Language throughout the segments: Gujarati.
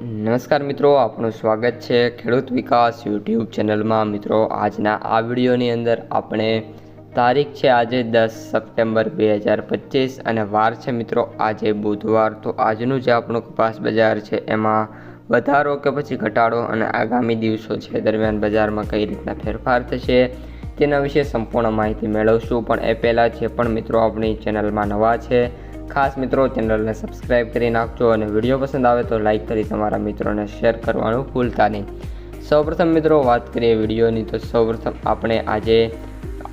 નમસ્કાર મિત્રો, આપનું સ્વાગત છે ખેડૂત વિકાસ યુટ્યુબ ચેનલમાં. મિત્રો, આજના આ વિડીયોની અંદર આપણે તારીખ છે આજે દસ સપ્ટેમ્બર બે હજાર પચીસ અને વાર છે મિત્રો આજે બુધવાર. તો આજનું જે આપણું કપાસ બજાર છે એમાં વધારો કે પછી ઘટાડો અને આગામી દિવસો છે દરમિયાન બજારમાં કઈ રીતના ફેરફાર થશે તેના વિશે સંપૂર્ણ માહિતી મેળવશું. પણ એ પહેલાં જે પણ મિત્રો આપણી ચેનલમાં નવા છે ખાસ મિત્રો ચેનલને સબસ્ક્રાઈબ કરી નાખજો અને વીડિયો પસંદ આવે તો લાઇક કરી તમારા મિત્રોને શેર કરવાનું ભૂલતા નહીં. સૌપ્રથમ મિત્રો વાત કરીએ વિડીયોની, તો સૌપ્રથમ આપણે આજે,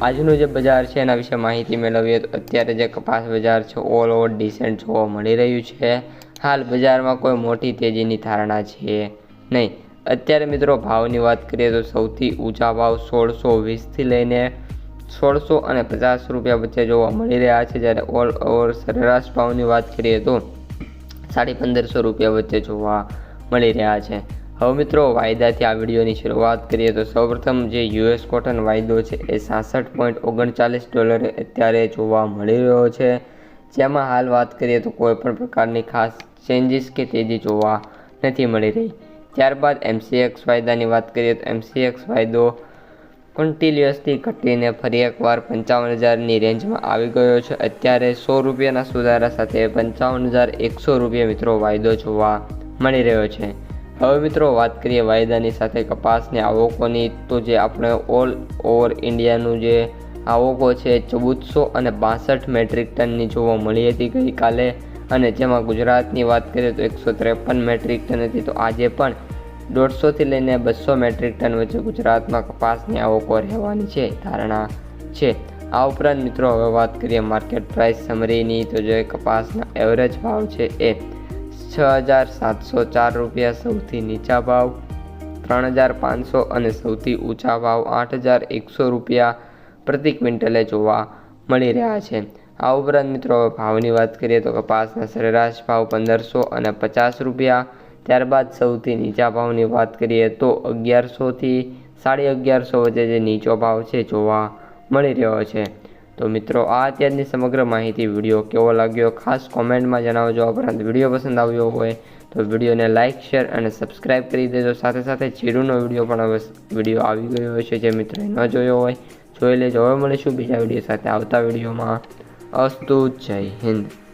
આજનું જે બજાર છે એના વિશે માહિતી મેળવીએ તો અત્યારે જે કપાસ બજાર છે ઓલ ઓવર ડિસેન્ટ જોવા મળી રહ્યું છે. હાલ બજારમાં કોઈ મોટી તેજીની ધારણા છે નહીં. અત્યારે મિત્રો ભાવની વાત કરીએ તો સૌથી ઊંચા ભાવ સોળસો વીસથી લઈને સોળસો અને પચાસ રૂપિયા વચ્ચે જોવા મળી રહ્યા છે. જ્યારે ઓલ ઓવર સરેરાશ ભાવની વાત કરીએ તો સાડી પંદરસો રૂપિયા વચ્ચે જોવા મળી રહ્યા છે. હવે મિત્રો, વાયદાથી આ વિડીયોની શરૂઆત કરીએ તો સૌપ્રથમ જે યુએસ કોટન વાયદો છે એ સાસઠ પોઈન્ટ ઓગણચાલીસ ડોલરે અત્યારે જોવા મળી રહ્યો છે. જેમાં હાલ વાત કરીએ તો કોઈ પણ પ્રકારની ખાસ ચેન્જીસ કે તેજી જોવા નથી મળી રહી. ત્યારબાદ એમસીએક્સ વાયદાની વાત કરીએ તો એમસીએક્સ વાયદો કન્ટિન્યુઅસલી ઘટીને ફરી એકવાર પંચાવન હજારની રેન્જમાં આવી ગયો છે. અત્યારે સો રૂપિયાના સુધારા સાથે પંચાવન હજાર એકસો રૂપિયા મિત્રો વાયદો જોવા મળી રહ્યો છે. હવે મિત્રો વાત કરીએ વાયદાની સાથે કપાસની આવકોની. તો જે આપણે ઓલ ઓવર ઇન્ડિયાનું જે આવકો છે ચૌદસો અને બાસઠ મેટ્રિક ટનની જોવા મળી હતી ગઈકાલે. અને જેમાં ગુજરાતની વાત કરીએ તો એકસો ત્રેપન મેટ્રિક ટન હતી. તો આજે પણ દોઢસોથી લઈને બસો મેટ્રિક ટન વચ્ચે ગુજરાતમાં કપાસની આવકો રહેવાની છે, ધારણા છે. આ ઉપરાંત મિત્રો, હવે વાત કરીએ માર્કેટ પ્રાઇસ સમરીની તો જે કપાસના એવરેજ ભાવ છે એ છ હજાર સાતસો ચાર રૂપિયા, સૌથી નીચા ભાવ ત્રણ હજાર પાંચસો અને સૌથી ઊંચા ભાવ આઠ હજાર એકસો રૂપિયા પ્રતિ ક્વિન્ટલે જોવા મળી રહ્યા છે. આ ઉપરાંત મિત્રો ભાવની વાત કરીએ તો કપાસના સરેરાશ ભાવ પંદરસો અને પચાસ રૂપિયા ત્યારબાદ સૌથી નીચા ભાવની વાત કરીએ તો અગિયારસોથી સાડી અગિયારસો વચ્ચે જે નીચો ભાવ છે જોવા મળી રહ્યો છે. તો મિત્રો, આ અત્યારની સમગ્ર માહિતી વીડિયો કેવો લાગ્યો? ખાસ કોમેન્ટમાં જણાવજો. ઉપરાંત વીડિયો પસંદ આવ્યો હોય તો વિડીયોને લાઇક શેર અને સબસ્ક્રાઈબ કરી દેજો. સાથે સાથે ચીરુનો વીડિયો પણ હવે વીડિયો આવી ગયો છે. જે મિત્રોએ ન જોયો હોય, જોઈ લેજો. હવે મળીશું બીજા વીડિયો સાથે આવતા વિડીયોમાં. અસ્તુ, જય હિન્દ.